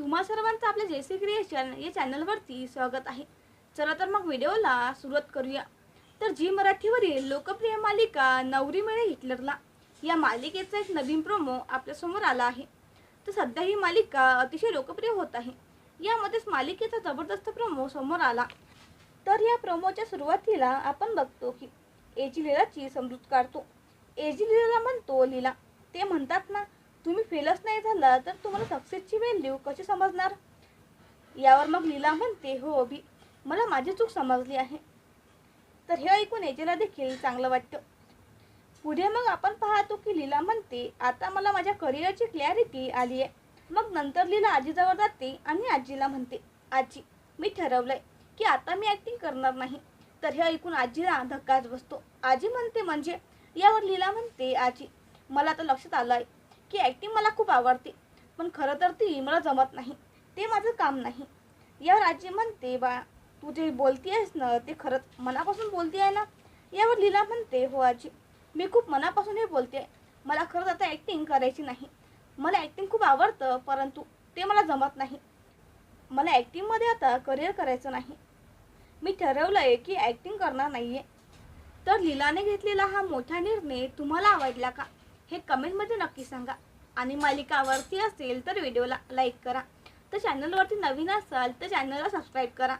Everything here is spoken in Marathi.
तुम्हा सर्वांचं आपल्या जेसी क्रिएशन या चॅनलवरती स्वागत आहे. चला तर मग व्हिडिओला सुरुवात करूया. तर जी मराठीवरील लोकप्रिय मालिका नवरी मिळे हिटलरला या मालिकेचा एक नवीन प्रोमो आपल्यासमोर आला आहे. तर सध्या ही मालिका अतिशय लोकप्रिय होत आहे. यामध्येच मालिकेचा जबरदस्त प्रोमो समोर आला. तर या प्रोमोच्या सुरुवातीला आपण बघतो की एजी लीलाची समजूत काढतो. एजी लीलाला म्हणतो लीला ते म्हणतात ना तुम्ही फेलच नाही झाला तर तुम्हाला सक्सेसची व्हॅल्यू कशी समजणार? यावर मग लीला म्हणते हो अभि मला माझी चूक समजली आहे. तर हे ऐकून एजेला देखील चांगलं वाटतं. पुढे मग आपण पाहतो की लीला म्हणते आता मला माझ्या करिअरची क्लॅरिटी आली आहे. मग नंतर लीला आजीजवळ जाते आणि आजीला म्हणते आजी मी ठरवलंय की आता मी ॲक्टिंग करणार नाही. तर हे ऐकून आजीला धक्काच बसतो. आजी म्हणते म्हणजे यावर लीला म्हणते आजी मला आता लक्षात आलं आहे की ॲक्टिंग मला खूप आवडते. पण खरं तर ती मला जमत नाही. ते माझं काम नाही. यावर आजी म्हणते बा तू जे बोलती आहेस ना ते खरंच मनापासून बोलती आहे ना? यावर लीला म्हणते हो आजी. मी खूप मनापासून हे बोलते आहे मला खरंच आता ॲक्टिंग करायची नाही. मला ॲक्टिंग खूप आवडतं परंतु ते मला जमत नाही. मला ॲक्टिंगमध्ये आता करिअर करायचं नाही. मी ठरवलं आहे की ॲक्टिंग करणार नाही आहे तर लीलाने घेतलेला हा मोठा निर्णय तुम्हाला आवडला का? हे कमेंटमध्ये नक्की सांगा. आणि मालिका आवडती असेल तर व्हिडिओला लाईक करा. तर चॅनलवरती नवीन असाल तर चॅनलला सबस्क्राईब करा.